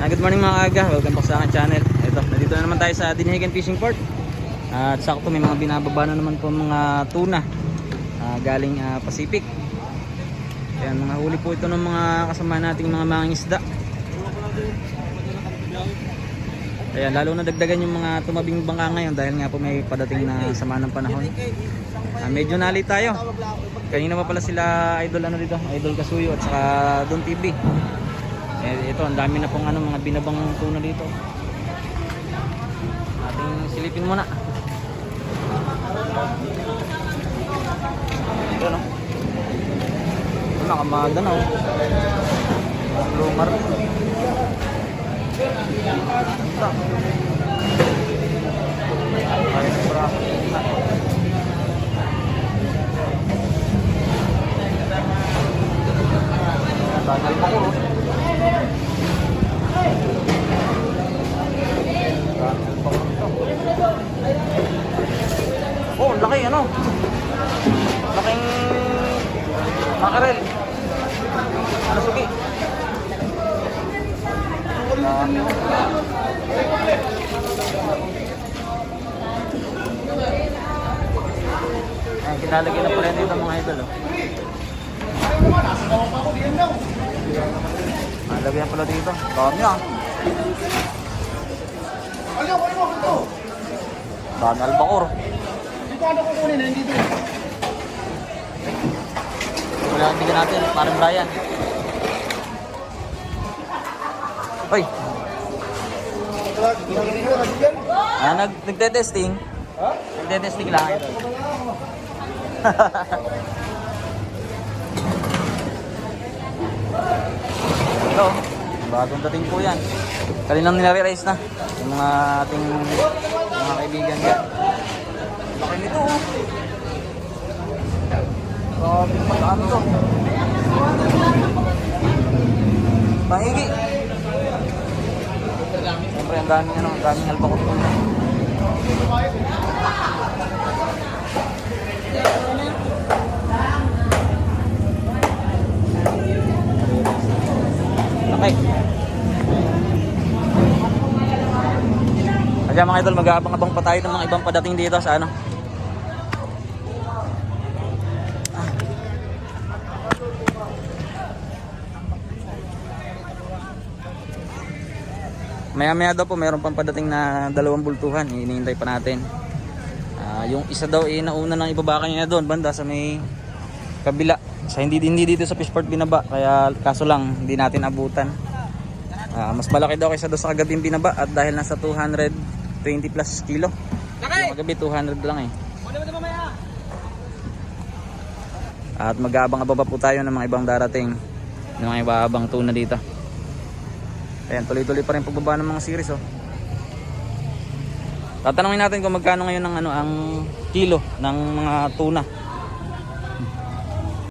Ah, good morning mga aga, welcome back sa aking channel. Ito, nandito na naman tayo sa Dinahigan Fishing Port. Ah, at sakto may mga binababa na naman po mga tuna ah, galing ah, Pacific. Ayan, mga huli po ito ng mga kasama nating mga mangingisda. Ayan, lalo na dagdagan yung mga tumabing bangka ngayon dahil nga po may padating na sama ng panahon. Ah, medyo nali tayo. Kanina pa pala sila idol ano dito, idol Kasuyo at saka Don TV. Eh, ito, ang dami na pong ano, mga binabang tuna dito. Ating silipin muna. Ito, no? Ito, nakamada na, oh. Lumar. Ito. Ay, sobra. Tagal. Oh, laki ano? Laking makarel. Ano sugi? Ay, kinalagyan na pala dito mga idol. Oh. Ah, lagyan pala dito. Dami ah. Ano, ano mo ito? Dami albacor. Dito ano kukunin, hindi dito. Wala ang bigyan natin, parang Brian. Hoy, ko ah, nag nagte-testing. Ha? Nagte-testing lang. bagong dating po yan. Kaninang nilare-race na. Yung mga ating mga kaibigan dyan. Laki nito oh. Grabe pagkaan to. Mahigi. Siyempre ang daming ano, ang daming albakot po na. Kaya mga idol, mag-aabang-abang pa tayo ng mga ibang padating dito sa ano. Maya maya daw po mayroon pang padating na dalawang bultuhan. Hinihintay pa natin. Ah, yung isa daw eh nauna nang ibaba kanina doon banda sa may kabila. Sa hindi hindi dito sa fishport binaba kaya kaso lang hindi natin abutan. Ah, mas malaki daw kaysa doon sa kagabing binaba at dahil nasa 220 plus kilo. Yung kagabi 200 lang eh. At mag-aabang-abang pa po tayo ng mga ibang darating ng mga ibang tuna dito. Ayan, tuloy-tuloy pa rin pagbaba ng mga series oh. Tatanungin natin kung magkano ngayon ang ano ang kilo ng mga tuna